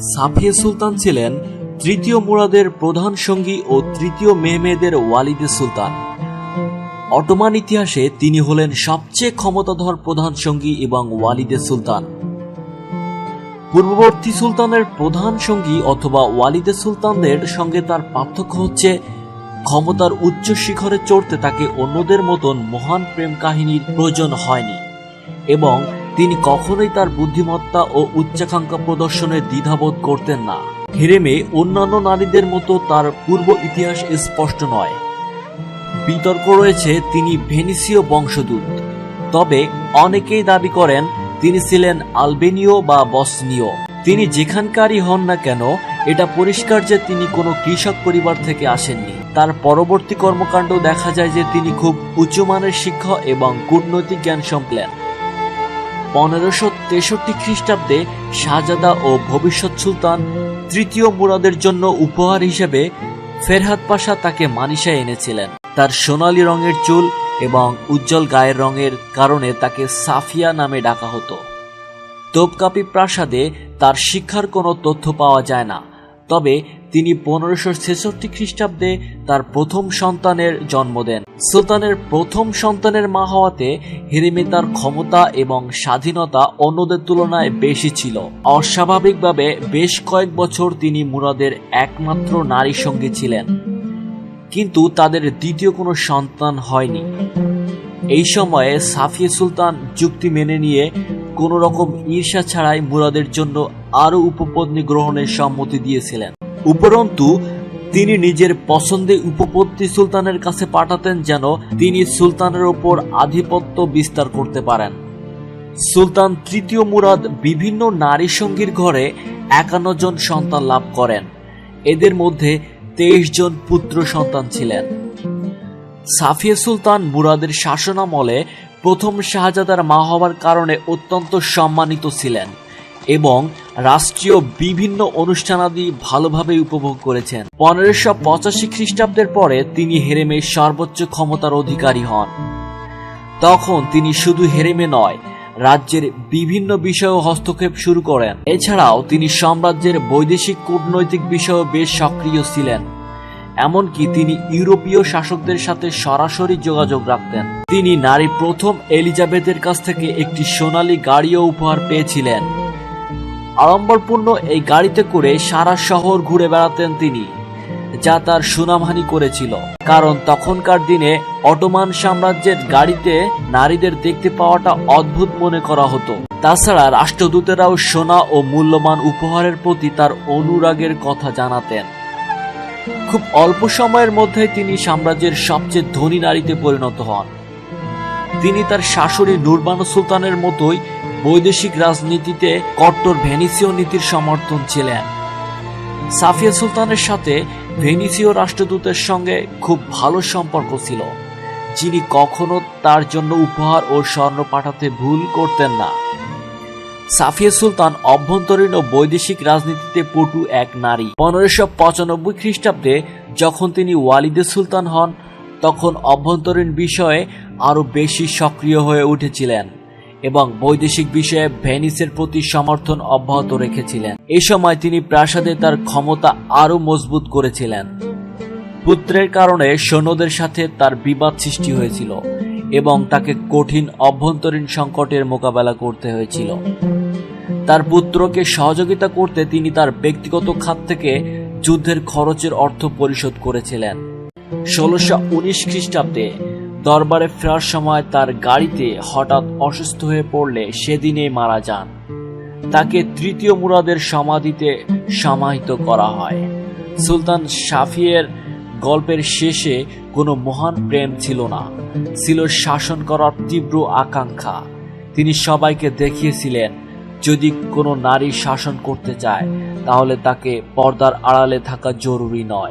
সাফিয়া সুলতান ছিলেন তৃতীয় মুরাদের প্রধান সঙ্গী ও তৃতীয় মেহমেদের ওয়ালিদে সুলতান। অটোমান ইতিহাসে তিনি হলেন সবচেয়ে ক্ষমতাধর প্রধান সঙ্গী এবং ওয়ালিদে সুলতান। পূর্ববর্তী সুলতানের প্রধান সঙ্গী অথবা ওয়ালিদে সুলতানদের সঙ্গে তার পার্থক্য হচ্ছে, ক্ষমতার উচ্চ শিখরে চড়তে তাকে অন্যদের মতন মহান প্রেম কাহিনীর প্রয়োজন হয়নি এবং তিনি কখনোই তার বুদ্ধিমত্তা ও উচ্চাকাঙ্ক্ষা প্রদর্শনে দ্বিধাবোধ করতেন না। হেরেমে অন্যান্য নারীদের মতো তার পূর্ব ইতিহাস স্পষ্ট নয়। বিতর্ক রয়েছে তিনি ভেনিসীয় বংশদূত তবে অনেকেই দাবি করেন তিনি ছিলেন আলবেনীয় বা বসনীয়। তিনি যেখানকারই হন না কেন, এটা পরিষ্কার যে তিনি কোনো কৃষক পরিবার থেকে আসেননি। তার পরবর্তী কর্মকাণ্ড দেখা যায় যে তিনি খুব উচ্চমানের শিক্ষা এবং কূটনৈতিক জ্ঞান সম্পলেন পনেরোশো তেষট্টি খ্রিস্টাব্দে শাহজাদা ও ভবিষ্যৎ সুলতান তৃতীয় মুরাদের জন্য উপহার হিসেবে ফেরহাদ পাশা তাকে মানিসায় এনেছিলেন। তার সোনালী রঙের চুল এবং উজ্জ্বল গায়ের রঙের কারণে তাকে সাফিয়া নামে ডাকা হতো। তোপকাপি প্রাসাদে তার শিক্ষার কোনো তথ্য পাওয়া যায় না। তবে তিনি পনেরোশো ছেষট্টি খ্রিস্টাব্দে তার প্রথম সন্তানের জন্ম দেন। সুলতানের প্রথম সন্তানের মা হওয়াতে হিরিমে তার ক্ষমতা এবং স্বাধীনতা অন্যদের তুলনায় বেশি ছিল। অস্বাভাবিকভাবে বেশ কয়েক বছর তিনি মুরাদের একমাত্র নারী সঙ্গী ছিলেন। কিন্তু তাদের দ্বিতীয় কোনো সন্তান হয়নি। এই সময়ে সাফিয়া সুলতান যুক্তি মেনে নিয়ে কোনো রকম ঈর্ষা ছাড়াই মুরাদের জন্য আরও উপপত্নী গ্রহণের সম্মতি দিয়েছিলেন। উপরন্তু, তিনি নিজের পছন্দে উপপত্তি সুলতানের কাছে পাঠাতেন যেন তিনি সুলতানের ওপর আধিপত্য বিস্তার করতে পারেন। সুলতান তৃতীয় মুরাদ বিভিন্ন নারী সঙ্গীর ঘরে একান্ন জন সন্তান লাভ করেন। এদের মধ্যে তেইশ জন পুত্র সন্তান ছিলেন। সাফিয়া সুলতান মুরাদের শাসনামলে প্রথম শাহজাদার মা হওয়ার কারণে অত্যন্ত সম্মানিত ছিলেন। এবং রাষ্ট্রীয় বিভিন্ন অনুষ্ঠানাদি ভালোভাবে উপভোগ করেছেন। পনেরোশো পঁচাশি খ্রিস্টাব্দের পরে তিনি হেরেমের সর্বোচ্চ ক্ষমতার অধিকারী হন। তখন তিনি শুধু হেরেমে নয়, রাজ্যের বিভিন্ন বিষয়ে হস্তক্ষেপ শুরু করেন। এছাড়াও তিনি সাম্রাজ্যের বৈদেশিক কূটনৈতিক বিষয়ে বেশ সক্রিয় ছিলেন। এমনকি তিনি ইউরোপীয় শাসকদের সাথে সরাসরি যোগাযোগ রাখতেন। তিনি নারী প্রথম এলিজাবেথের কাছ থেকে একটি সোনালী গাড়িও উপহার পেয়েছিলেন। আড়ম্বরপূর্ণ এই গাড়িতে করে সারা শহর ঘুরে বেড়াতেন তিনি, যা তার সুনামহানি করেছিল। কারণ তখনকার দিনে অটোমান সাম্রাজ্যের গাড়িতে নারীদের দেখতে পাওয়াটা অদ্ভুত মনে করা হতো। তাছাড়া রাষ্ট্রদূতেরাও সোনা ও মূল্যবান উপহারের প্রতি তার অনুরাগের কথা জানাতেন। খুব অল্প সময়ের মধ্যে তিনি সাম্রাজ্যের সবচেয়ে ধনী নারীতে পরিণত হন। তিনি তার শাশুড়ি নুরবানু সুলতানের মতোই বৈদেশিক রাজনীতিতে কট্টর ভেনিসীয় নীতির সমর্থন ছিলেন। সাফিয়া সুলতানের সাথে ভেনিসীয় রাষ্ট্রদূতের সঙ্গে খুব ভালো সম্পর্ক ছিল, যিনি কখনো তার জন্য উপহার ও স্বর্ণ পাঠাতে ভুল করতেন না। সাফিয়া সুলতান অভ্যন্তরীণ ও বৈদেশিক রাজনীতিতে পটু এক নারী। পনেরোশো পঁচানব্বই খ্রিস্টাব্দে যখন তিনি ওয়ালিদে সুলতান হন, তখন অভ্যন্তরীণ বিষয়ে আরও বেশি সক্রিয় হয়ে উঠেছিলেন। এবং বৈদেশিক বিষয়ে ভেনিসের প্রতি সমর্থন অব্যাহত রেখেছিলেন। এই সময় তিনি প্রাসাদে তার ক্ষমতা আরও মজবুত করেছিলেন। পুত্রের কারণে সৈন্যদের সাথে তার বিবাদ সৃষ্টি হয়েছিল এবং তাকে কঠিন অভ্যন্তরীণ সংকটের মোকাবেলা করতে হয়েছিল। তার পুত্রকে সহযোগিতা করতে তিনি তার ব্যক্তিগত খাত থেকে যুদ্ধের খরচের অর্থ পরিশোধ করেছিলেন। ষোলোশো উনিশ খ্রিস্টাব্দে দরবারে ফেরার সময় তার গাড়িতে হঠাৎ অসুস্থ হয়ে পড়লে সেদিনে মারা যান। তাকে তৃতীয় মুরাদের সমাধিতে সমাহিত করা হয়। সুলতান শাফিয়ের গল্পের শেষে কোনো মহান প্রেম ছিল না, ছিল শাসন করার তীব্র আকাঙ্ক্ষা। তিনি সবাইকে দেখিয়েছিলেন, যদি কোনো নারী শাসন করতে চায়, তাহলে তাকে পর্দার আড়ালে থাকা জরুরি নয়।